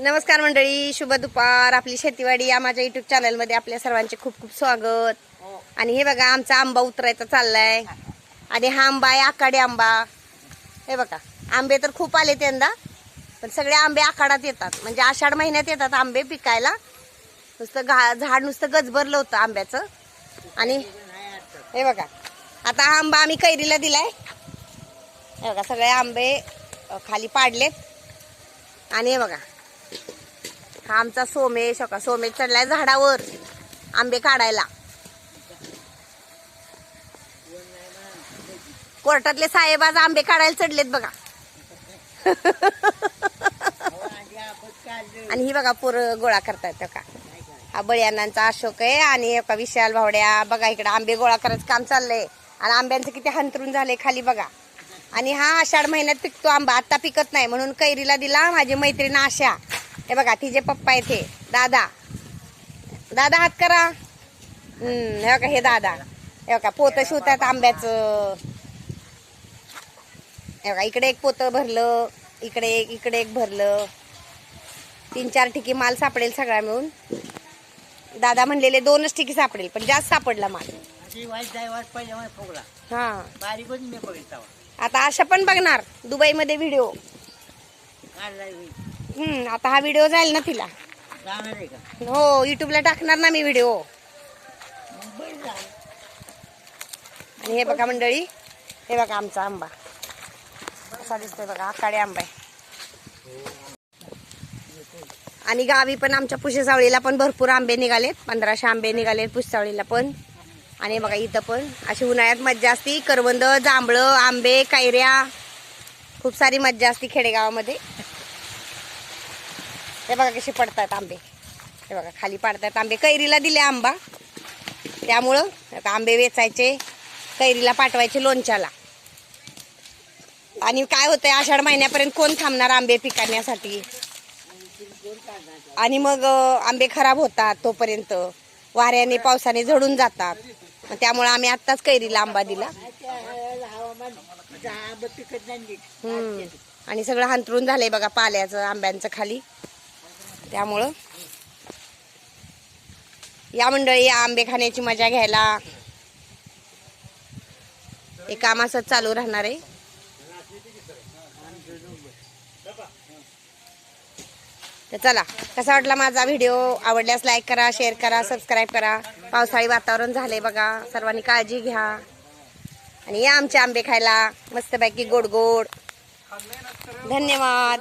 नमस्कार मंडळी शुभ दुपार. आपली शेतीवाडी या माझ्या युट्यूब चॅनलमध्ये आपल्या सर्वांचे खूप खूप स्वागत. आणि हे बघा आमचा आंबा उतरायचा चाललाय. आणि हा आंबा आहे आकाडी आंबा. हे बघा आंबे तर खूप आले यंदा पण सगळे आंबे आखाडात येतात. म्हणजे आषाढ महिन्यात येतात आंबे पिकायला. नुसतं घा झाड नुसतं गजबरलं होतं आंब्याचं. आणि हे बघा आता हा आंबा आम्ही कैरीला दिलाय. हे बघा सगळे आंबे खाली पाडलेत. आणि हे बघा हा आमचा सोमेश हो का सोमेश चढलाय झाडावर. आंबे काढायला. कोर्टातले साहेब आज आंबे काढायला चढलेत बघा. आणि ही बघा पोर गोळा करतायत का हा बळीअण्णांचा अशोक आहे आणि एका विशाल भावड्या. बघा इकडे आंबे गोळा करायचं काम चाललंय. आणि आंब्यांचं किती हंतरून झालंय खाली बघा. आणि हा आषाढ महिन्यात पिकतो आंबा. आता पिकत नाही म्हणून कैरीला दिला माझी मैत्रीण आशा. हे बघा तिचे पप्पा येथे दादा. दादा हात करा. हम्म हे बघा हे दादा. हे बघा पोत शिवतात आंब्याचं. हे बघा इकडे एक पोत भरलं इकडे एक इकडे एक भरलं. तीन चार ठिकी माल सापडेल सगळा मिळून. दादा म्हणलेले दोनच ठिकी सापडेल पण जास्त सापडला माल. अशी हा. आता आशा पण बघणार दुबईमध्ये व्हिडिओ हम्म आता हा व्हिडिओ जाईल ना तिला. जाणार आहे का? हो युट्यूबला टाकणार ना मी व्हिडिओ आणि हे बघा मंडळी हे बघा आमचा आंबा. कसा दिसतोय बघा आकाडे आंबा आहे. आणि गावी पण आमच्या पुशेसावळीला पण भरपूर आंबे निघालेत. पंधराशे आंबे निघालेत पुशेसावळीला पण. आणि बघा इथं पण. अशी उन्हाळ्यात मज्जा असती. करवंद जांभळं आंबे कैऱ्या. खूप सारी मज्जा असती खेडेगावामध्ये. हे बघा कसे पडतात आंबे. हे बघा खाली पाडतात आंबे. कैरीला दिले आंबा. त्यामुळं आता आंबे वेचायचे कैरीला पाठवायचे लोणच्याला. आणि काय होतंय आषाढ महिन्यापर्यंत कोण थांबणार आंबे पिकण्यासाठी आणि मग आंबे खराब होतात तोपर्यंत. वाऱ्याने पावसाने झडून जातात. त्यामुळं त्यामुळे आम्ही आत्ताच कैरीला आंबा दिला. हम्म. आणि सगळं हांतरून झालंय बघा पाल्याचं आंब्यांचं खाली. त्यामुळं या मंडळी या आंबे खाण्याची मजा घ्यायला हे काम असंच चालू राहणार आहे. तर चला कसा वाटला माझा व्हिडिओ? आवडल्यास लाईक करा शेअर करा सबस्क्राईब करा. पावसाळी वातावरण झाले बघा. सर्वांनी काळजी घ्या. आणि या आमचे आंबे खायला मस्तपैकी गोड गोड धन्यवाद.